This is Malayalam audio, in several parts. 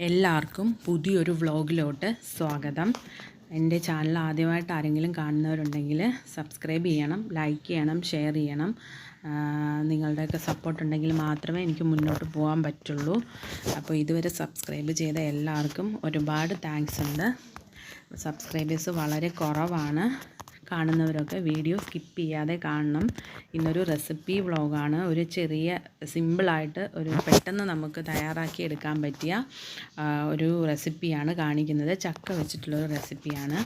എല്ലാവർക്കും പുതിയൊരു വ്ളോഗിലോട്ട് സ്വാഗതം. എന്റെ ചാനൽ ആദ്യമായിട്ട് ആരെങ്കിലും കാണുന്നവരുണ്ടെങ്കിൽ സബ്സ്ക്രൈബ് ചെയ്യണം ലൈക്ക് ചെയ്യണം ഷെയർ ചെയ്യണം. നിങ്ങളുടെയൊക്കെ സപ്പോർട്ട് ഉണ്ടെങ്കിൽ മാത്രമേ എനിക്ക് മുന്നോട്ട് പോകാൻ പറ്റുള്ളൂ. അപ്പോൾ ഇതുവരെ സബ്സ്ക്രൈബ് ചെയ്ത എല്ലാവർക്കും ഒരുപാട് താങ്ക്സ് ഉണ്ട്. സബ്സ്ക്രൈബേഴ്സ് വളരെ കുറവാണ്. കാണുന്നവരൊക്കെ വീഡിയോ സ്കിപ്പ് ചെയ്യാതെ കാണണം. ഇന്നൊരു റെസിപ്പി വ്ളോഗാണ്. ഒരു ചെറിയ സിമ്പിളായിട്ട് ഒരു പെട്ടെന്ന് നമുക്ക് തയ്യാറാക്കി എടുക്കാൻ പറ്റിയ ഒരു റെസിപ്പിയാണ് കാണിക്കുന്നത്. ചക്ക വെച്ചിട്ടുള്ളൊരു റെസിപ്പിയാണ്.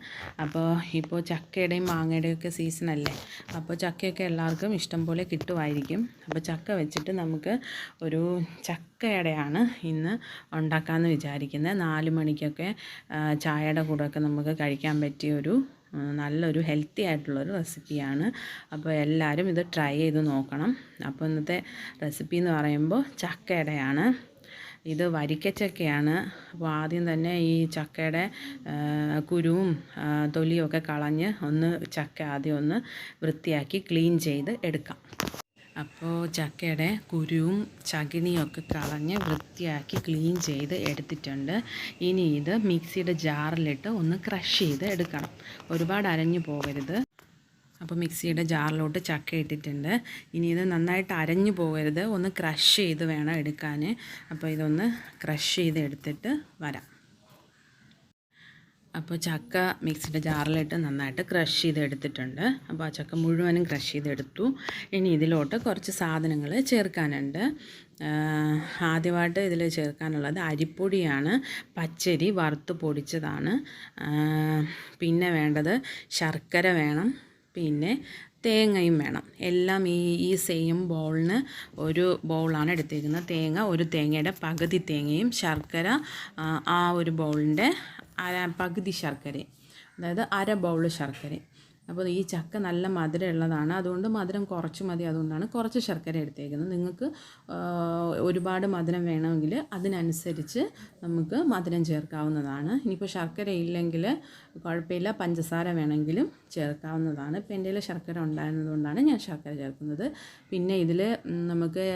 അപ്പോൾ ഇപ്പോൾ ചക്കയുടെയും മാങ്ങയുടെയും ഒക്കെ സീസണല്ലേ അപ്പോൾ ചക്കയൊക്കെ എല്ലാവർക്കും ഇഷ്ടം പോലെ കിട്ടുമായിരിക്കും. അപ്പോൾ ചക്ക വെച്ചിട്ട് നമുക്ക് ഒരു ചക്കയുടെയാണ് ഇന്ന് ഉണ്ടാക്കാമെന്ന് വിചാരിക്കുന്നത്. നാല് മണിക്കൊക്കെ ചായയുടെ കൂടെയൊക്കെ നമുക്ക് കഴിക്കാൻ പറ്റിയ ഒരു നല്ലൊരു ഹെൽത്തി ആയിട്ടുള്ളൊരു റെസിപ്പിയാണ്. അപ്പോൾ എല്ലാവരും ഇത് ട്രൈ ചെയ്ത് നോക്കണം. അപ്പോൾ ഇന്നത്തെ റെസിപ്പി എന്ന് പറയുമ്പോൾ ചക്കയുടെയാണ്. ഇത് വരിക്കച്ചക്കയാണ്. അപ്പോൾ ആദ്യം തന്നെ ഈ ചക്കയുടെ കുരുവും തൊലിയും ഒക്കെ കളഞ്ഞ് ഒന്ന് ചക്ക ആദ്യം ഒന്ന് വൃത്തിയാക്കി ക്ലീൻ ചെയ്ത് എടുക്കാം. അപ്പോൾ ചക്കയുടെ കുരുവും ചകിണിയും ഒക്കെ കളഞ്ഞ് വൃത്തിയാക്കി ക്ലീൻ ചെയ്ത് എടുത്തിട്ടുണ്ട്. ഇനി ഇത് മിക്സിയുടെ ജാറിലിട്ട് ഒന്ന് ക്രഷ് ചെയ്ത് എടുക്കണം. ഒരുപാട് അരഞ്ഞു പോകരുത്. അപ്പോൾ മിക്സിയുടെ ജാറിലോട്ട് ചക്ക ഇട്ടിട്ടുണ്ട്. ഇനി ഇത് നന്നായിട്ട് അരഞ്ഞു പോകരുത്. ഒന്ന് ക്രഷ് ചെയ്ത് വേണം എടുക്കാൻ അപ്പോൾ ഇതൊന്ന് ക്രഷ് ചെയ്ത് എടുത്തിട്ട് വരാം. അപ്പോൾ ചക്ക മിക്സിന്റെ ജാറിലിട്ട് നന്നായിട്ട് ക്രഷ് ചെയ്തെടുത്തിട്ടുണ്ട്. അപ്പോൾ ആ ചക്ക മുഴുവനും ക്രഷ് ചെയ്തെടുത്തു. ഇനി ഇതിലോട്ട് കുറച്ച് സാധനങ്ങൾ ചേർക്കാനുണ്ട്. ആദ്യമായിട്ട് ഇതിൽ ചേർക്കാനുള്ളത് അരിപ്പൊടിയാണ്. പച്ചരി വറുത്ത് പൊടിച്ചതാണ്. പിന്നെ വേണ്ടത് ശർക്കര വേണം. പിന്നെ തേങ്ങയും വേണം. എല്ലാം ഈ ഈ സെയിം ബൗളിന് ഒരു ബൗളാണ് എടുത്തിരിക്കുന്നത് തേങ്ങ ഒരു തേങ്ങയുടെ പകുതി തേങ്ങയും ശർക്കര ആ ഒരു ബൗളിന്റെ അര പകുതി ശർക്കര അതായത് അര ബൗൾ ശർക്കരയും അപ്പോൾ ഈ ചക്ക നല്ല മധുരമുള്ളതാണ്. അതുകൊണ്ട് മധുരം കുറച്ച് മതി അതുകൊണ്ടാണ് കുറച്ച് ശർക്കര എടുത്തേക്കുന്നത്. നിങ്ങൾക്ക് ഒരുപാട് മധുരം വേണമെങ്കിൽ അതിനനുസരിച്ച് നമുക്ക് മധുരം ചേർക്കാവുന്നതാണ്. ഇനിയിപ്പോൾ ശർക്കര ഇല്ലെങ്കിൽ കുഴപ്പമില്ല. പഞ്ചസാര വേണമെങ്കിലും ചേർക്കാവുന്നതാണ്. ഇപ്പം എന്റെ ശർക്കര ഉണ്ടായിരുന്നതുകൊണ്ടാണ് ഞാൻ ശർക്കര ചേർക്കുന്നത്. പിന്നെ ഇതിൽ നമുക്ക്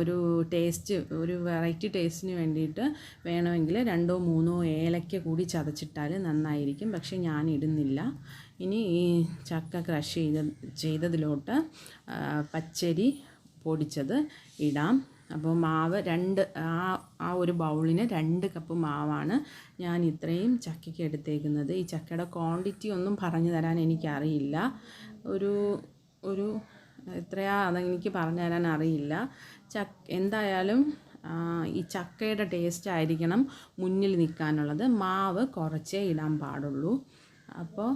ഒരു ടേസ്റ്റ് ഒരു വെറൈറ്റി ടേസ്റ്റിന് വേണ്ടിയിട്ട് വേണമെങ്കിൽ രണ്ടോ മൂന്നോ ഏലക്ക കൂടി ചതച്ചിട്ടാൽ നന്നായിരിക്കും. പക്ഷേ ഞാൻ ഇടുന്നില്ല. ഇനി ഈ ചക്ക ക്രഷ് ചെയ്ത ചെയ്തതിലോട്ട് പച്ചരി പൊടിച്ചത് ഇടാം. അപ്പോൾ മാവ് രണ്ട് ആ ആ ഒരു ബൗളിന് രണ്ട് കപ്പ് മാവാണ് ഞാൻ ഇത്രയും ചക്കയ്ക്ക് എടുത്തേക്കുന്നത്. ഈ ചക്കയുടെ ക്വാണ്ടിറ്റി ഒന്നും പറഞ്ഞു തരാൻ എനിക്കറിയില്ല. ഒരു ഒരു എത്രയാ അതെനിക്ക് പറഞ്ഞു തരാൻ അറിയില്ല. ചക്ക എന്തായാലും ഈ ചക്കയുടെ ടേസ്റ്റ് ആയിരിക്കണം മുന്നിൽ നിൽക്കാനുള്ളത്. മാവ് കുറച്ചേ ഇടാൻ പാടുള്ളൂ. അപ്പോൾ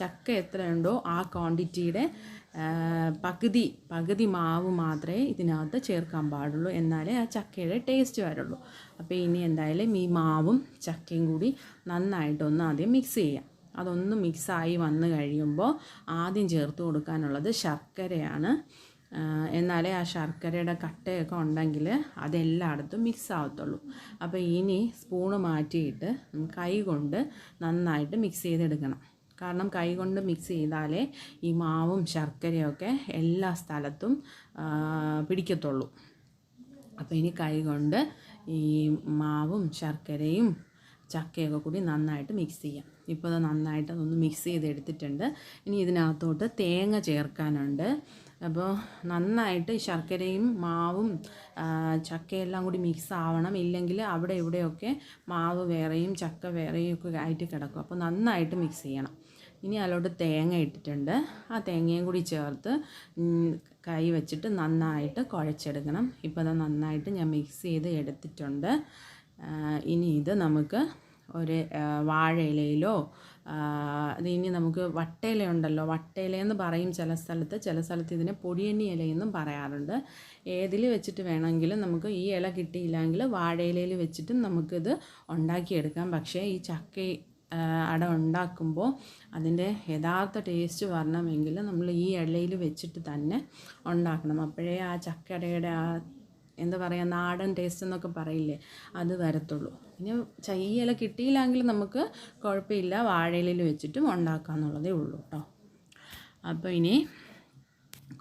ചക്ക എത്രയുണ്ടോ ആ ക്വാണ്ടിറ്റിയുടെ പകുതി പകുതി മാവ് മാത്രമേ ഇതിനകത്ത് ചേർക്കാൻ പാടുള്ളൂ. എന്നാലേ ആ ചക്കയുടെ ടേസ്റ്റ് വരുള്ളൂ. അപ്പോൾ ഇനി എന്തായാലും ഈ മാവും ചക്കയും കൂടി നന്നായിട്ടൊന്ന് ആദ്യം മിക്സ് ചെയ്യാം. അതൊന്ന് മിക്സായി വന്നു കഴിയുമ്പോൾ ആദ്യം ചേർത്ത് കൊടുക്കാനുള്ളത് ശർക്കരയാണ്. എന്നാലേ ആ ശർക്കരയുടെ കട്ടയൊക്കെ ഉണ്ടെങ്കിൽ അതെല്ലായിടത്തും മിക്സ് ആവത്തുള്ളൂ. അപ്പോൾ ഇനി സ്പൂണ് മാറ്റിയിട്ട് കൈ കൊണ്ട് നന്നായിട്ട് മിക്സ് ചെയ്തെടുക്കണം. കാരണം കൈകൊണ്ട് മിക്സ് ചെയ്താലേ ഈ മാവും ശർക്കരയൊക്കെ എല്ലാ സ്ഥലത്തും പിടിക്കത്തുള്ളൂ. അപ്പോൾ ഇനി കൈകൊണ്ട് ഈ മാവും ശർക്കരയും ചക്കയൊക്കെ കൂടി നന്നായിട്ട് മിക്സ് ചെയ്യാം. ഇപ്പോൾ അത് നന്നായിട്ട് അതൊന്ന് മിക്സ് ചെയ്തെടുത്തിട്ടുണ്ട്. ഇനി ഇതിനകത്തോട്ട് തേങ്ങ ചേർക്കാനുണ്ട്. അപ്പോൾ നന്നായിട്ട് ശർക്കരയും മാവും ചക്കയെല്ലാം കൂടി മിക്സ് ആവണം. ഇല്ലെങ്കിൽ അവിടെ ഇവിടെയൊക്കെ മാവ് വേറെയും ചക്ക വേറെയും ഒക്കെ ആയിട്ട് കിടക്കും. അപ്പോൾ നന്നായിട്ട് മിക്സ് ചെയ്യണം. ഇനി അതിലോട്ട് തേങ്ങ ഇട്ടിട്ടുണ്ട്. ആ തേങ്ങയും കൂടി ചേർത്ത് കൈ വെച്ചിട്ട് നന്നായിട്ട് കുഴച്ചെടുക്കണം. ഇപ്പോൾ അത് നന്നായിട്ട് ഞാൻ മിക്സ് ചെയ്ത് എടുത്തിട്ടുണ്ട്. ഇനി ഇത് നമുക്ക് ഒരു വാഴയിലയിലോ അത് ഇനി നമുക്ക് വട്ടയില ഉണ്ടല്ലോ വട്ടയിലയെന്ന് പറയും ചില സ്ഥലത്ത്. ചില സ്ഥലത്ത് ഇതിനെ പൊടിയണ്ണി ഇലയെന്നും പറയാറുണ്ട്. ഏതിൽ വെച്ചിട്ട് വേണമെങ്കിലും നമുക്ക് ഈ ഇല കിട്ടിയില്ലെങ്കിൽ വാഴയിലയിൽ വെച്ചിട്ടും നമുക്കിത് ഉണ്ടാക്കിയെടുക്കാം. പക്ഷേ ഈ ചക്ക അട ഉണ്ടാക്കുമ്പോൾ അതിന്റെ യഥാർത്ഥ ടേസ്റ്റ് വരണമെങ്കിൽ നമ്മൾ ഈ ഇലയിൽ വെച്ചിട്ട് തന്നെ ഉണ്ടാക്കണം. അപ്പോഴേ ആ ചക്കടയുടെ ആ എന്താ പറയുക നാടൻ ടേസ്റ്റ് എന്നൊക്കെ പറയില്ലേ അത് വരത്തുള്ളൂ. പിന്നെ ചയ്യല കിട്ടിയില്ലെങ്കിൽ നമുക്ക് കുഴപ്പമില്ല. വാഴയിലയിൽ വെച്ചിട്ടും ഉണ്ടാക്കാമെന്നുള്ളതേ ഉള്ളൂ കേട്ടോ. അപ്പോൾ ഇനി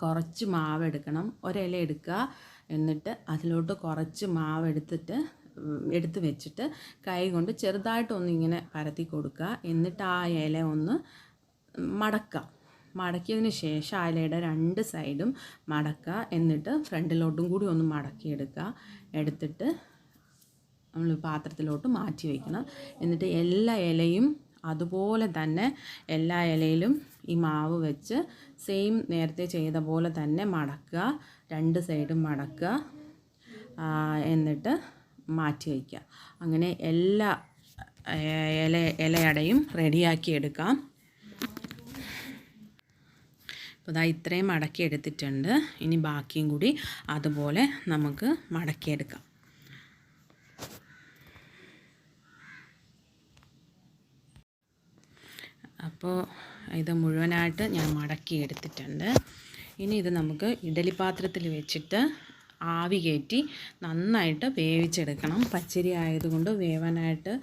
കുറച്ച് മാവ് എടുക്കണം. ഒരില എടുക്കുക. എന്നിട്ട് അതിലോട്ട് കുറച്ച് മാവ് എടുത്തിട്ട് എടുത്ത് വെച്ചിട്ട് കൈ കൊണ്ട് ചെറുതായിട്ടൊന്ന് ഇങ്ങനെ പരത്തി കൊടുക്കുക. എന്നിട്ട് ആ ഇല ഒന്ന് മടക്കുക. മടക്കിയതിന് ശേഷം ആ ഇലയുടെ രണ്ട് സൈഡും മടക്കുക. എന്നിട്ട് ഫ്രണ്ടിലോട്ടും കൂടി ഒന്ന് മടക്കിയെടുക്കുക. എടുത്തിട്ട് നമ്മൾ പാത്രത്തിലോട്ട് മാറ്റി വയ്ക്കണം എന്നിട്ട് എല്ലാ ഇലയും അതുപോലെ തന്നെ എല്ലാ ഇലയിലും ഈ മാവ് വെച്ച് സെയിം നേരത്തെ ചെയ്ത പോലെ തന്നെ മടക്കുക. രണ്ട് സൈഡും മടക്കുക. എന്നിട്ട് മാറ്റി വയ്ക്കുക. അങ്ങനെ എല്ലാ ഇല ഇലയടയും റെഡിയാക്കി എടുക്കാം. അപ്പോൾ ഇതാ ഇത്രയും മടക്കി എടുത്തിട്ടുണ്ട്. ഇനി ബാക്കിയും കൂടി അതുപോലെ നമുക്ക് മടക്കിയെടുക്കാം. അപ്പോൾ ഇത് മുഴുവനായിട്ട് ഞാൻ മടക്കി എടുത്തിട്ടുണ്ട് ഇനി ഇത് നമുക്ക് ഇഡലി പാത്രത്തിൽ വെച്ചിട്ട് ആവി കയറ്റി നന്നായിട്ട് വേവിച്ചെടുക്കണം. പച്ചരി ആയതുകൊണ്ട് വേവാനായിട്ട്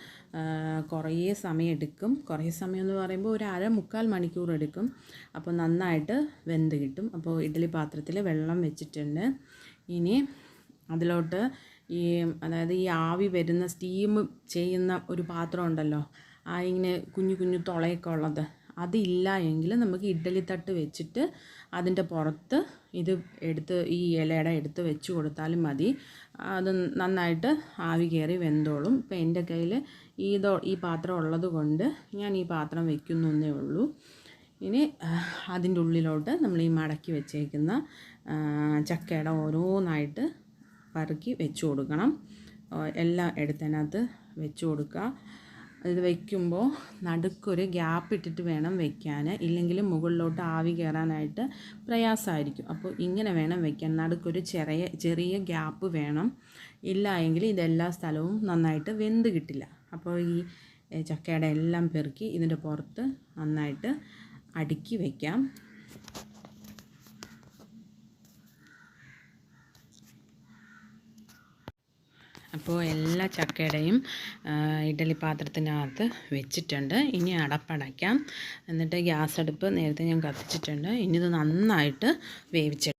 കുറേ സമയം എടുക്കും. കുറേ സമയം എന്ന് പറയുമ്പോൾ ഒരു അര മുക്കാൽ മണിക്കൂർ എടുക്കും. അപ്പോൾ നന്നായിട്ട് വെന്ത് കിട്ടും. അപ്പോൾ ഇഡ്ഡലി പാത്രത്തിൽ വെള്ളം വെച്ചിട്ടുണ്ട്. ഇനി അതിലോട്ട് ഈ അതായത് ഈ ആവി വരുന്ന സ്റ്റീം ചെയ്യുന്ന ഒരു പാത്രം ഉണ്ടല്ലോ ആ ഇങ്ങനെ കുഞ്ഞു കുഞ്ഞു തുളയൊക്കെ ഉള്ളത് അതില്ല എങ്കിൽ നമുക്ക് ഇഡ്ഡലി തട്ട് വെച്ചിട്ട് അതിന്റെ പുറത്ത് ഇത് എടുത്ത് ഈ ഇലയുടെ എടുത്ത് വെച്ച് കൊടുത്താലും മതി. അത് നന്നായിട്ട് ആവി കയറി വെന്തോളും. ഇപ്പം എന്റെ കയ്യിൽ ഇതോ ഈ പാത്രം ഉള്ളത് കൊണ്ട് ഞാൻ ഈ പാത്രം വെക്കുന്നു എന്നേ ഉള്ളൂ. ഇനി അതിന്റെ ഉള്ളിലോട്ട് നമ്മൾ ഈ മടക്കി വെച്ചേക്കുന്ന ചക്കയുടെ ഓരോന്നായിട്ട് പറക്കി വെച്ച് കൊടുക്കണം. എല്ലാം എടുത്തതിനകത്ത് വെച്ച് കൊടുക്കുക. ഇത് വയ്ക്കുമ്പോൾ നടുക്കൊരു ഗ്യാപ്പ് ഇട്ടിട്ട് വേണം വയ്ക്കാൻ ഇല്ലെങ്കിൽ മുകളിലോട്ട് ആവി കയറാനായിട്ട് പ്രയാസമായിരിക്കും അപ്പോൾ ഇങ്ങനെ വേണം വയ്ക്കാൻ നടുക്കൊരു ചെറിയ ചെറിയ ഗ്യാപ്പ് വേണം. ഇല്ല എങ്കിൽ ഇതെല്ലാ സ്ഥലവും നന്നായിട്ട് വെന്ത് കിട്ടില്ല. അപ്പോൾ ഈ ചക്കയുടെ എല്ലാം പെറുക്കി ഇതിന്റെ പുറത്ത് നന്നായിട്ട് അടുക്കി വയ്ക്കാം അപ്പോൾ എല്ലാ ചക്കയുടെയും ഇഡലി പാത്രത്തിനകത്ത് വെച്ചിട്ടുണ്ട്. ഇനി അടപ്പടയ്ക്കാം. എന്നിട്ട് ഗ്യാസ് അടുപ്പ് നേരത്തെ ഞാൻ കത്തിച്ചിട്ടുണ്ട്. ഇനി ഇത് നന്നായിട്ട് വേവിച്ചെടുക്കും.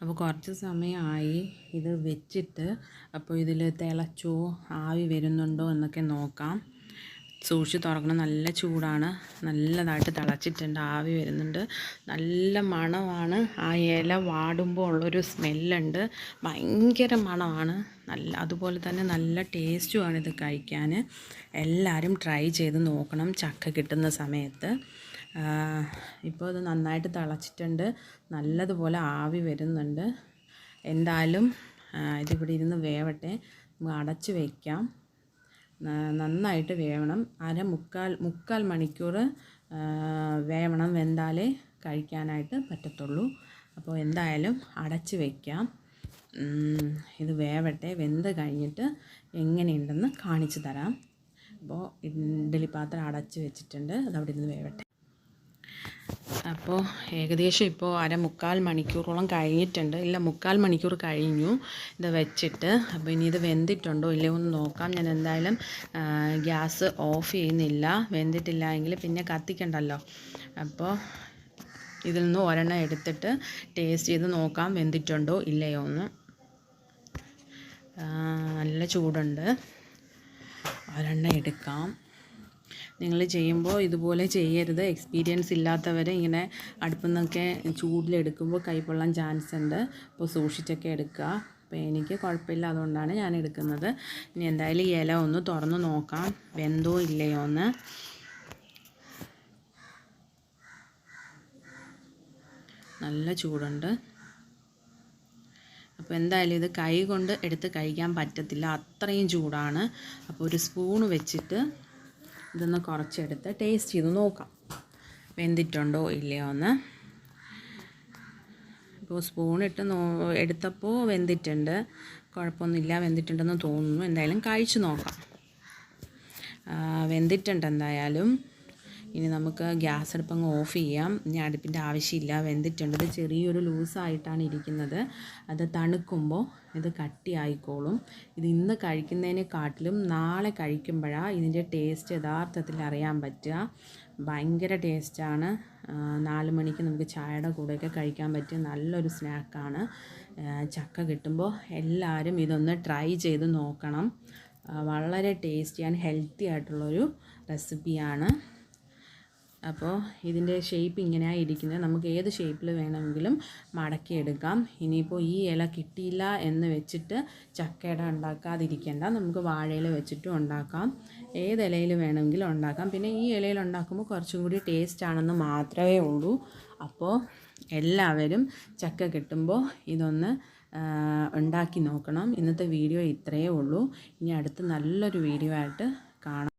അപ്പോൾ കുറച്ച് സമയമായി ഇത് വെച്ചിട്ട് അപ്പോൾ ഇതിൽ തിളച്ചോ ആവി വരുന്നുണ്ടോ എന്നൊക്കെ നോക്കാം. സൂക്ഷിച്ച് തുറക്കണം. നല്ല ചൂടാണ്. നല്ലതായിട്ട് തിളച്ചിട്ടുണ്ട്. ആവി വരുന്നുണ്ട്. നല്ല മണമാണ്. ആ ഇല വാടുമ്പോൾ ഉള്ളൊരു സ്മെല്ലുണ്ട്. ഭയങ്കര മണമാണ്. നല്ല അതുപോലെ തന്നെ നല്ല ടേസ്റ്റുമാണ് ഇത് കഴിക്കാൻ എല്ലാവരും ട്രൈ ചെയ്ത് നോക്കണം. ചക്ക കിട്ടുന്ന സമയത്ത്. ഇപ്പോൾ ഇത് നന്നായിട്ട് തിളച്ചിട്ടുണ്ട്. നല്ലതുപോലെ ആവി വരുന്നുണ്ട്. എന്തായാലും ഇതിവിടെ ഇരുന്ന് വേവട്ടെ. നമുക്ക് അടച്ച് വയ്ക്കാം നന്നായിട്ട് വേവണം. അര മുക്കാൽ മുക്കാൽ മണിക്കൂർ വേവണം വെന്താലേ കഴിക്കാനായിട്ട് പറ്റത്തുള്ളൂ. അപ്പോൾ എന്തായാലും അടച്ച് വയ്ക്കാം ഇത് വേവട്ടെ വെന്ത് കഴിഞ്ഞിട്ട് എങ്ങനെയുണ്ടെന്ന് കാണിച്ചു തരാം. അപ്പോൾ ഇഡ്ഡലി പാത്രം അടച്ച് വെച്ചിട്ടുണ്ട്. അതവിടെ നിന്ന് വേവട്ടെ. അപ്പോൾ ഏകദേശം ഇപ്പോൾ അര മുക്കാൽ മണിക്കൂറോളം കഴിഞ്ഞിട്ടുണ്ട്. ഇല്ല മുക്കാൽ മണിക്കൂർ കഴിഞ്ഞു ഇത് വെച്ചിട്ട്. അപ്പോൾ ഇനി ഇത് വെന്തിട്ടുണ്ടോ ഇല്ലയോ എന്ന് നോക്കാം. ഞാൻ എന്തായാലും ഗ്യാസ് ഓഫ് ചെയ്യുന്നില്ല. വെന്തിട്ടില്ല എങ്കിൽ പിന്നെ കത്തിക്കണ്ടല്ലോ. അപ്പോൾ ഇതിൽ നിന്ന് ഒരെണ്ണം എടുത്തിട്ട് ടേസ്റ്റ് ചെയ്ത് നോക്കാം വെന്തിട്ടുണ്ടോ ഇല്ലയോ എന്ന്. നല്ല ചൂടുണ്ട്. ഒരെണ്ണം എടുക്കാം. നിങ്ങൾ ചെയ്യുമ്പോൾ ഇതുപോലെ ചെയ്യരുത്. എക്സ്പീരിയൻസ് ഇല്ലാത്തവരെ ഇങ്ങനെ അടുപ്പിൽ നിന്നൊക്കെ ചൂടിലെടുക്കുമ്പോൾ കൈപ്പൊള്ളാൻ പൊള്ളാൻ ചാൻസ് ഉണ്ട്. അപ്പോൾ സൂക്ഷിച്ചൊക്കെ എടുക്കുക. അപ്പോൾ എനിക്ക് കുഴപ്പമില്ല. അതുകൊണ്ടാണ് ഞാൻ എടുക്കുന്നത്. ഇനി എന്തായാലും ഇല ഒന്ന് തുറന്ന് നോക്കാം. വെന്തോ ഇല്ലയോ എന്ന്. നല്ല ചൂടുണ്ട്. അപ്പോൾ എന്തായാലും ഇത് കൈ കൊണ്ട് എടുത്ത് കഴിക്കാൻ പറ്റത്തില്ല. അത്രയും ചൂടാണ്. അപ്പോൾ ഒരു സ്പൂണ് വെച്ചിട്ട് ഇതൊന്ന് കുറച്ചെടുത്ത് ടേസ്റ്റ് ചെയ്ത് നോക്കാം. വെന്തിട്ടുണ്ടോ ഇല്ലയോ എന്ന് ഇപ്പോൾ സ്പൂണിട്ട് നോ എടുത്തപ്പോൾ വെന്തിട്ടുണ്ട്. കുഴപ്പമൊന്നുമില്ല വെന്തിട്ടുണ്ടെന്ന് തോന്നുന്നു. എന്തായാലും കഴിച്ചു നോക്കാം. വെന്തിട്ടുണ്ട് എന്തായാലും. ഇനി നമുക്ക് ഗ്യാസ് അടുപ്പ് അങ്ങ് ഓഫ് ചെയ്യാം. ഇനി അടുപ്പിന്റെ ആവശ്യമില്ല. വെന്തിട്ടുണ്ട്. ഇത് ചെറിയൊരു ലൂസായിട്ടാണ് ഇരിക്കുന്നത്. അത് തണുക്കുമ്പോൾ ഇത് കട്ടിയായിക്കോളും. ഇത് ഇന്ന് കഴിക്കുന്നതിനെക്കാട്ടിലും നാളെ കഴിക്കുമ്പോഴാണ് ഇതിന്റെ ടേസ്റ്റ് യഥാർത്ഥത്തിൽ അറിയാൻ പറ്റുക. ഭയങ്കര ടേസ്റ്റാണ്. നാല് മണിക്ക് നമുക്ക് ചായയുടെ കൂടെയൊക്കെ കഴിക്കാൻ പറ്റിയ നല്ലൊരു സ്നാക്കാണ്. ചക്ക കിട്ടുമ്പോൾ എല്ലാവരും ഇതൊന്ന് ട്രൈ ചെയ്ത് നോക്കണം. വളരെ ടേസ്റ്റി ആൻഡ് ഹെൽത്തി ആയിട്ടുള്ളൊരു റെസിപ്പിയാണ്. അപ്പോൾ ഇതിന്റെ ഷേപ്പ് ഇങ്ങനെയാണ് ഇരിക്കുന്നത് നമുക്ക് ഏത് ഷേപ്പിൽ വേണമെങ്കിലും മടക്കിയെടുക്കാം. ഇനിയിപ്പോൾ ഈ ഇല കിട്ടിയില്ല എന്ന് വെച്ചിട്ട് ചക്കയുടെ ഉണ്ടാക്കാതിരിക്കേണ്ട. നമുക്ക് വാഴയിൽ വെച്ചിട്ടും ഉണ്ടാക്കാം. ഏത് ഇലയിൽ വേണമെങ്കിലും ഉണ്ടാക്കാം. പിന്നെ ഈ ഇലയിൽ ഉണ്ടാക്കുമ്പോൾ കുറച്ചും കൂടി ടേസ്റ്റ് ആണെന്ന് മാത്രമേ ഉള്ളൂ. അപ്പോൾ എല്ലാവരും ചക്ക കിട്ടുമ്പോൾ ഇതൊന്ന് ഉണ്ടാക്കി നോക്കണം. ഇന്നത്തെ വീഡിയോ ഇത്രയേ ഉള്ളൂ. ഇനി അടുത്ത് നല്ലൊരു വീഡിയോ ആയിട്ട് കാണാം.